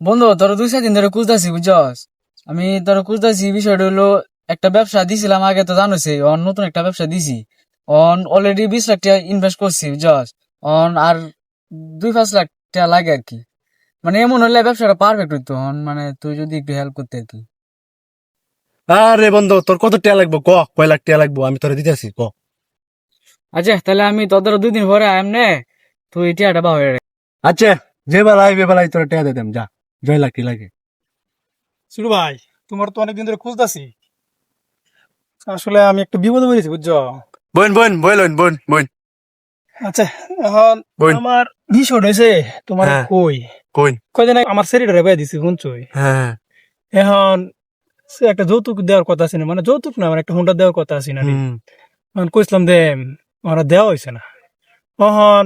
বন্ধু তোর দুই চার দিন ধরে খুঁজতেছি বুঝছস? আমি তোর খুঁজতেছি বিষয়টা হলো একটা ব্যবসা দিছিলাম আগে তো জানোসই অন নতুন একটা ব্যবসা দিছি। অন অলরেডি বিশ লাখ টাকা ইনভেস্ট করছি বুঝছস? অন আর দুই পাঁচ লাখ টাকা লাগে আর কি। মানে এমন হলে ব্যবসাটা পারফেক্ট হইতো অন মানে তুই যদি একটু হেল্প করতে আর কি। আরে বন্ধু তোর কত টিয়া লাগবো? ক কয় লাখ টিয়া লাগবো? আমি তোরে দিতেছি ক। আচ্ছা তাহলে আমি তোদের দুই দিন পরে আইম নে তুই টিয়াটা বা হয়ে আচ্ছা যে বেলায় বে বেলায় তোরে টিয়া দেম যা। জয় কি লাগে। শুরু ভাই তোমার তো অনেকদিন ধরে খুঁজতাছি। আসলে আমি একটু বিপদে পড়েছি বুঝছ? বোন বোন বোন বোন আচ্ছা এখন আমার বিষয় হয়েছে তোমার হ্যাঁ। কই? কয়দিন আগে আমার শরীরে বেয়ে দিছি শুনছই হ্যাঁ। এখন সে একটা যৌতুক দেওয়ার কথা আছে না মানে যৌতুক না মানে একটা হুন্ডা দেওয়ার কথা আছে না এখন কইছিলাম দে ওরা দেওয়া হয়েছে না। তখন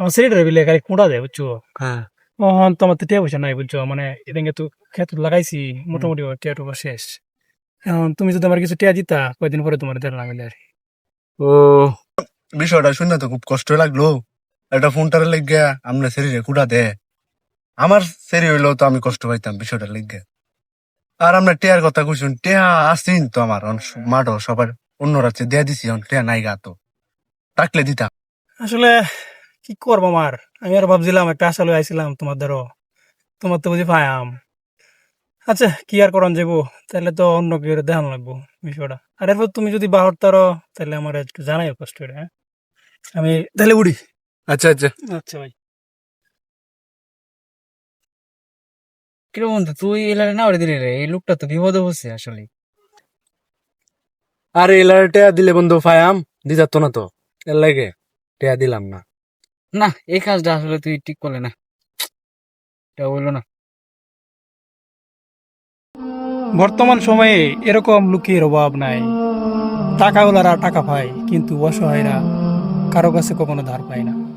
আমার শরীরে বিলে খালি কুঁড়া দেয় বুঝছ? হ্যাঁ। তখন তোমার তো টিয়া পয়সা নাই বুঝছ মানে এদিকে তো খেত লাগাইছি মোটামুটি টিয়া টুয়া শেষ। এখন তুমি যদি আমার কিছু টিয়া দিতা কয়দিন পরে তোমার দেড় লাগাইলে আর ও বিষয়টা শুনে তো খুব কষ্ট লাগল। একটা ফোনটার লেগে আমরা শরীরে কুড়া দে। আমার শরীর হইলেও তো আমি কষ্ট পাইতাম বিষয়টা লেগে আর আমরা টেয়ার কথা কইছুন টেয়া আসিন তো আমার মাঠও সবার অন্য রাজ্যে দেয়া দিছি টেয়া নাই গা তো। ডাকলে দিতাম। আসলে কি করব আমার? আমি আর ভাবছিলাম একটা আশা লই আইছিলাম তোমার ধরো তোমার তো বুঝি পায়াম। আচ্ছা কি আর করান যাব তাহলে তো অন্য কেউ দেখান লাগবো বিষয়টা। আর এরপর তুমি যদি বাহর তারো তাহলে আমার একটু জানাই কষ্ট হ্যাঁ? আমি তাহলে উড়ি। আচ্ছা আচ্ছা। আচ্ছা ভাই। কীরকম বন্ধু তুই এলারে না ওরে দিলি রে? এই লোকটা তো বিপদে বসে আসলে। আরে এলার টেয়া দিলে বন্ধু ফায়াম দিতাম তো না তো। এর লাগে টেয়া দিলাম না। না, এই কাজটা আসলে তুই ঠিক করলে না। এটা বলল না। বর্তমান সময়ে এরকম লুকিয়ে অভাব নাই। টাকাওয়ালারা টাকা পায়, কিন্তু অসহায়রা কারও কাছে কখনো ধার পায় না।